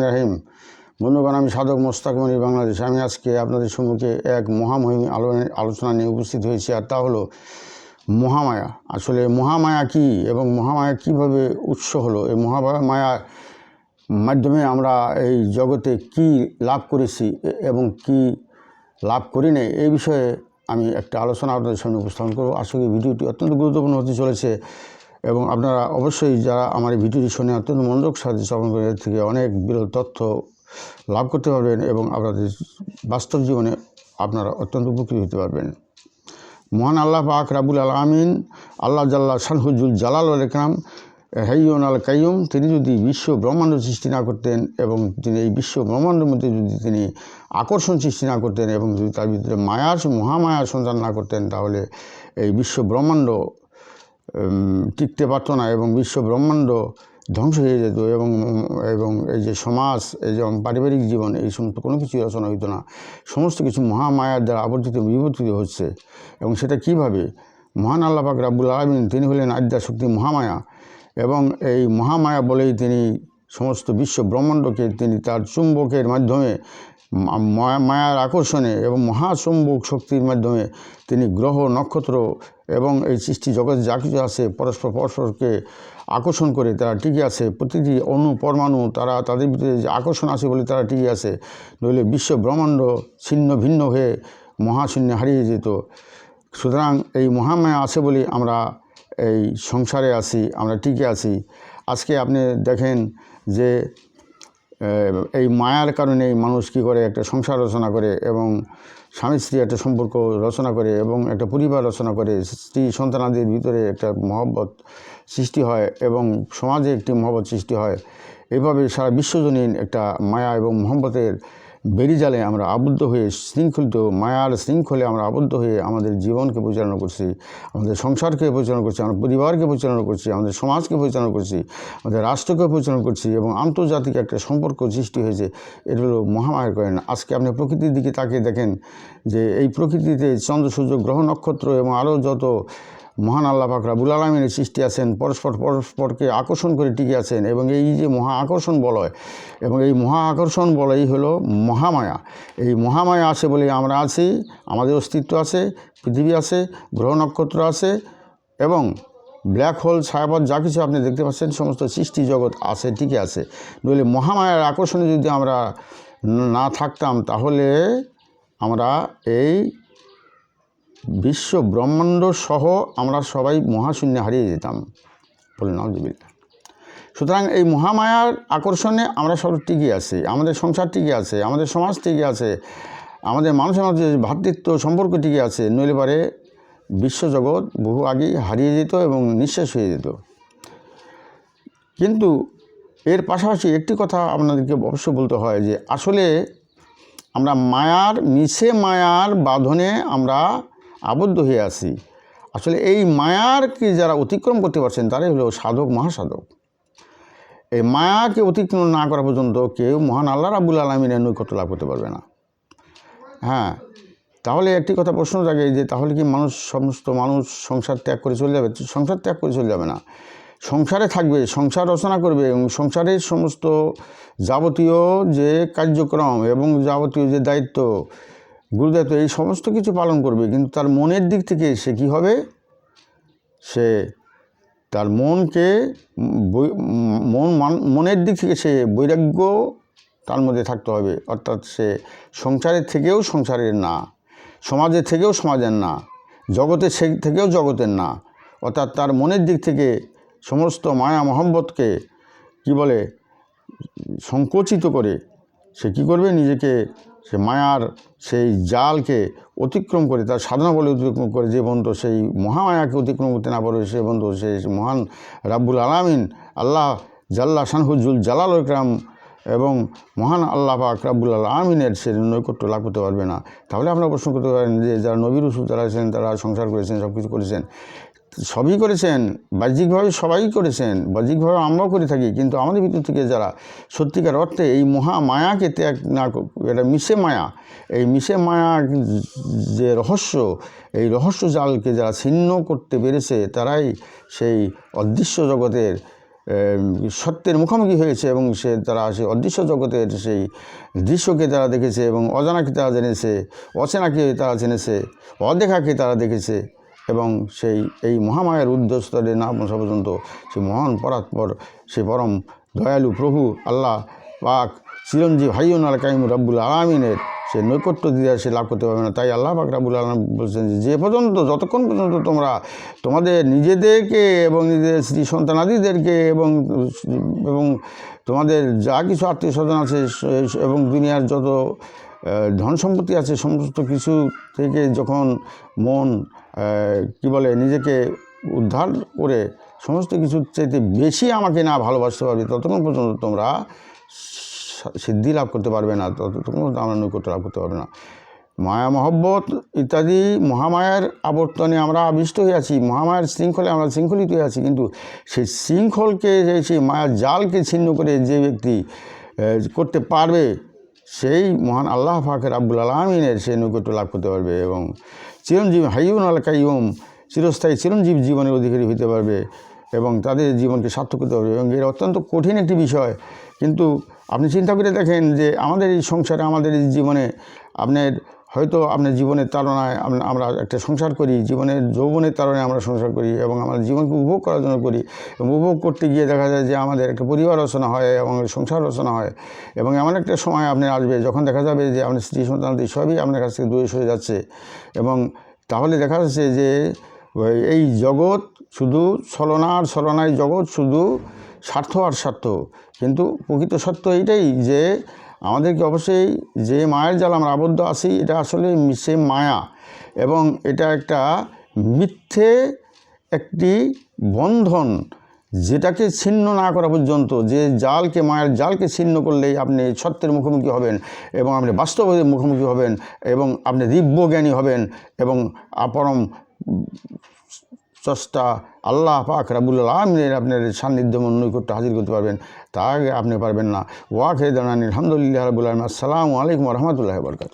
রাহিম। বন্ধুগণ, আমি সাধক মোস্তাক মনি বাংলাদেশ। আমি আজকে আপনাদের সম্মুখে এক মহামহিম আলো- আলোচনা নিয়ে উপস্থিত হয়েছি, আর তা হলো মহামায়া। আসলে মহামায়া কি এবং মহামায়া কীভাবে উৎস হলো? এই মহামায়ার মাধ্যমে আমরা এই জগতে কি লাভ করেছি এবং কি লাভ করি নাই? এই বিষয়ে আমি একটা আলোচনা আপনাদের সামনে উপস্থাপন করব। আশা করি ভিডিওটি অত্যন্ত গুরুত্বপূর্ণ হতে চলেছে এবং আপনারা অবশ্যই যারা আমার এই ভিডিওটি শুনে অত্যন্ত মনোযোগ সাহায্য শ্রবণ করে এর থেকে অনেক বিরল তথ্য লাভ করতে পারবেন এবং আপনাদের বাস্তব জীবনে আপনারা অত্যন্ত উপকৃত হতে পারবেন। মহান আল্লাহ পাক রাবুল আলমিন আল্লাহ জাল্লা শানহুজুল জালাল ইকরাম হাইয়ন আল কাইয়ুম, তিনি যদি বিশ্ব ব্রহ্মাণ্ড সৃষ্টি না করতেন এবং তিনি এই বিশ্ব ব্রহ্মাণ্ডের মধ্যে যদি তিনি আকর্ষণ সৃষ্টি না করতেন এবং যদি তার ভিতরে মায়ার, মহামায়ার সন্ধান না করতেন, তাহলে এই বিশ্ব ব্রহ্মাণ্ড টিকতে পারতো না এবং বিশ্ব ব্রহ্মাণ্ড ধ্বংস হয়ে যেত এবং এবং এই যে সমাজ, এই যে পারিবারিক জীবন, এই সমস্ত কোনো কিছু রচনা হইতো না। সমস্ত কিছু মহামায়ার দ্বারা আবর্তিত, বিবর্তিত হচ্ছে। এবং সেটা কীভাবে? মহান আল্লাহ পাক রাব্বুল আলমিন, তিনি হলেন আদ্যা শক্তি মহামায়া। এবং এই মহামায়া বলেই তিনি সমস্ত বিশ্ব ব্রহ্মাণ্ডকে তিনি তার চুম্বকের মাধ্যমে মায়ার আকর্ষণে এবং মহাচুম্বক শক্তির মাধ্যমে তিনি গ্রহ, নক্ষত্র এবং এই সৃষ্টি জগৎ যা কিছু আছে পরস্পর, পরস্পরকে আকর্ষণ করে তারা টিকে আছে। প্রতিটি অণু, পরমাণু তারা তাদের ভিতরে যে আকর্ষণ আছে বলে তারা টিকে আছে। নইলে বিশ্ব ব্রহ্মাণ্ড ছিন্ন, ভিন্ন হয়ে মহাশূন্যে হারিয়ে যেত। সুতরাং এই মহামায়া আছে বলে আমরা এই সংসারে আছি, আমরা টিকে আছি। আজকে আপনি দেখেন যে এই মায়ার কারণে মানুষ কী করে একটা সংসার রচনা করে এবং স্বামী স্ত্রী একটা সম্পর্ক রচনা করে এবং একটা পরিবার রচনা করে, স্ত্রী সন্তানাদির ভিতরে একটা মহব্বত সৃষ্টি হয় এবং সমাজে একটি মহব্বত সৃষ্টি হয়। এভাবে সারা বিশ্বজনীন একটা মায়া এবং মহব্বতের বেরিজালে আমরা আবদ্ধ হয়ে শৃঙ্খলিত, মায়ার শৃঙ্খলে আমরা আবদ্ধ হয়ে আমাদের জীবনকে পরিচালনা করছি, আমাদের সংসারকে পরিচালনা করছি, আমাদের পরিবারকে পরিচালনা করছি, আমাদের সমাজকে পরিচালনা করছি, আমাদের রাষ্ট্রকে পরিচালনা করছি এবং আন্তর্জাতিক একটা সম্পর্ক সৃষ্টি হয়েছে। এটা হলো মহামায়ের করেন। আজকে আপনি প্রকৃতির দিকে তাকিয়ে দেখেন যে এই প্রকৃতিতে চন্দ্র, সূর্য, গ্রহ, নক্ষত্র এবং আরও যত মহান আল্লাহ পাক রাবুল আলমিনের সৃষ্টি আছেন, পরস্পর পরস্পরকে আকর্ষণ করে টিকে আছেন এবং এই যে মহা আকর্ষণ বলয় এবং এই মহা আকর্ষণ বলয় হলো মহামায়া। এই মহামায়া আছে বলে আমরা আছি, আমাদের অস্তিত্ব আছে, পৃথিবী আছে, গ্রহ নক্ষত্র আছে এবং ব্ল্যাক হোল, ছায়াপথ যা কিছু আপনি দেখতে পাচ্ছেন, সমস্ত সৃষ্টি জগৎ আছে ঠিকই আছে। নইলে মহামায়ার আকর্ষণে যদি আমরা না থাকতাম, তাহলে আমরা এই বিশ্ব ব্রহ্মাণ্ড সহ আমরা সবাই মহাশূন্যে হারিয়ে যেতাম, বলে নজবিল্লা সুতরাং এই মহামায়ার আকর্ষণে আমরা সব টিকে আছি, আমাদের সংসার টিকে আছে, আমাদের সমাজ টিকে আছে, আমাদের মানুষের মধ্যে ভ্রাতৃত্ব সম্পর্ক টিকে আছে, নইলে পারে বিশ্বজগৎ বহু আগেই হারিয়ে যেত এবং নিঃশেষ হয়ে যেত। কিন্তু এর পাশাপাশি একটি কথা আপনাদেরকে অবশ্য বলতে হয় যে আসলে আমরা মায়ার মিশে মায়ার বাঁধনে আমরা আবদ্ধ হয়ে আছি। আসলে এই মায়ারকে যারা অতিক্রম করতে পারছেন, তারাই হলো সাধক, মহাসাধক। এই মায়াকে অতিক্রম না করা পর্যন্ত কেউ মহান আল্লাহ রাবুল আলমিনের নৈকট্য লাভ করতে পারবে না। হ্যাঁ তাহলে একটি কথা প্রশ্ন জাগে যে, তাহলে কি মানুষ সমস্ত মানুষ সংসার ত্যাগ করে চলে যাবে? সংসার ত্যাগ করে চলে যাবে না। সংসারে থাকবে, সংসার রচনা করবে এবং সংসারের সমস্ত যাবতীয় যে কার্যক্রম এবং যাবতীয় যে দায়িত্ব গুরুদায়িত্ব এই সমস্ত কিছু পালন করবে, কিন্তু তার মনের দিক থেকে সে কী হবে? সে তার মনকে মন মান- মনের দিক থেকে সে বৈরাগ্য তার মধ্যে থাকতে হবে, অর্থাৎ সে সংসারের থেকেও সংসারের না, সমাজের থেকেও সমাজের না, জগতের সে, থেকেও জগতের না, অর্থাৎ তার মনের দিক থেকে সমস্ত মায়া মহব্বতকে কি বলে, সংকোচিত করে সে কী করবে? নিজেকে সে মায়ার সেই জালকে অতিক্রম করে, তার সাধনা বলে অতিক্রম করে যে বন্ধু, সেই মহামায়াকে অতিক্রম করতে না পারবে সে বন্ধু সেই মহান রাব্বুল আলামিন, আল্লাহ জাল্লা শানহুজুল জালাল ইকরাম এবং মহান আল্লাহ পাক রাব্বুল আলমিনের সে নৈকট্য লাভ করতে পারবে না। তাহলে আপনারা প্রশ্ন করতে পারেন যে, যারা নবী রসুল তারা আছেন তারা সংসার করেছেন সব কিছু করেছেন সবই করেছেন, বাহ্যিকভাবে সবাই করেছেন, বাহ্যিকভাবে আমরাও করে থাকি, কিন্তু আমাদের ভিতর থেকে যারা সত্যিকার অর্থে এই মহা মায়াকে ত্যাগ না এটা মিশে মায়া, এই মিশে মায়া যে রহস্য, এই রহস্য জালকে যারা ছিন্ন করতে পেরেছে, তারাই সেই অদৃশ্য জগতের সত্যের মুখোমুখি হয়েছে এবং সে, তারা সেই অদৃশ্য জগতের সেই দৃশ্যকে তারা দেখেছে এবং অজানাকে তারা জেনেছে, অচেনাকে তারা জেনেছে, অদেখাকে তারা দেখেছে। এবং সেই এই মহামায়ের উদ্দেশ্যরে না পৌঁছা পর্যন্ত সেই মহান পরাৎপর সে পরম দয়ালু প্রভু আল্লাহ পাক চিরঞ্জীব হাইয়ন আল কাইম রাব্বুল আলমিনের সে নৈকট্য দিয়ে সে লাভ করতে পারবে না। তাই আল্লাহ পাক রাব্বুল আলম বলছেন যে, পর্যন্ত যতক্ষণ পর্যন্ত তোমরা তোমাদের নিজেদেরকে এবং নিজেদের স্ত্রী সন্তানাদিদেরকে এবং এবং তোমাদের যা কিছু আত্মীয় স্বজন আছে এবং দুনিয়ার যত ধন সম্পত্তি আছে, সমস্ত কিছু থেকে যখন মন কি বলে, নিজেকে উদ্ধার করে সমস্ত কিছুর চাইতে বেশি আমাকে না ভালোবাসতে পারবে, ততক্ষণ পর্যন্ত তোমরা সিদ্ধি লাভ করতে পারবে না, ততক্ষণ পর্যন্ত আমরা নৈকট্য লাভ করতে পারবে না। মায়া, মহব্বত ইত্যাদি মহামায়ার আবর্তনে আমরা আবিষ্ট হয়ে আছি, মহামায়ার শৃঙ্খলে আমরা শৃঙ্খলিত হয়ে আছি, কিন্তু সেই শৃঙ্খলকে, সেই মায়ার জালকে ছিন্ন করে যে ব্যক্তি করতে পারবে সেই মহান আল্লাহ ফাকের আব্বুল আলমিনের সে নৈকট্য লাভ করতে পারবে এবং চিরঞ্জীব হাইউন আল কাইম চিরস্থায়ী চিরঞ্জীব জীবনের অধিকারী হতে পারবে এবং তাদের জীবনকে সার্থক করতে পারবে এবং এর অত্যন্ত কঠিন একটি বিষয়। কিন্তু আপনি চিন্তা করে দেখেন যে আমাদের এই সংসারে, আমাদের এই জীবনে আপনার হয়তো আপনার জীবনের তাড়নায় আম- আমরা একটা সংসার করি, জীবনের যৌবনের তাড়নায় আমরা সংসার করি এবং আমরা জীবনকে উপভোগ করার জন্য করি এবং উপভোগ করতে গিয়ে দেখা যায় যে আমাদের একটা পরিবার রচনা হয় এবং সংসার রচনা হয় এবং এমন একটা সময় আপনি আসবে যখন দেখা যাবে যে আপনার স্ত্রী সন্তানাদি সবই আপনার কাছ থেকে দূরে সরে যাচ্ছে এবং তাহলে দেখা যাচ্ছে যে এই জগৎ শুধু ছলনার ছলনায় জগৎ শুধু স্বার্থ আর স্বার্থ। কিন্তু প্রকৃত সত্য এইটাই যে আমাদেরকে অবশ্যই যে মায়ের জাল আমরা আবদ্ধ আছি, এটা আসলে সে মায়া এবং এটা একটা মিথ্যে একটি বন্ধন যেটাকে ছিন্ন না করা পর্যন্ত, যে জালকে, মায়ের জালকে ছিন্ন করলেই আপনি সত্যের মুখোমুখি হবেন এবং আপনি বাস্তবের মুখোমুখি হবেন এবং আপনি দিব্য জ্ঞানী হবেন এবং আপরম চষ্টা আল্লাহ পাক রাবুল আলমিনের আপনার সান্নিধ্য নৈকট্য হাজির করতে পারবেন, তা আগে আপনি পারবেন না। ওয়াকে দানানি আলহামদুলিল্লাহ রাবুল আলম আসসালামু আলাইকুম রহমতুল্লাহ বরকাত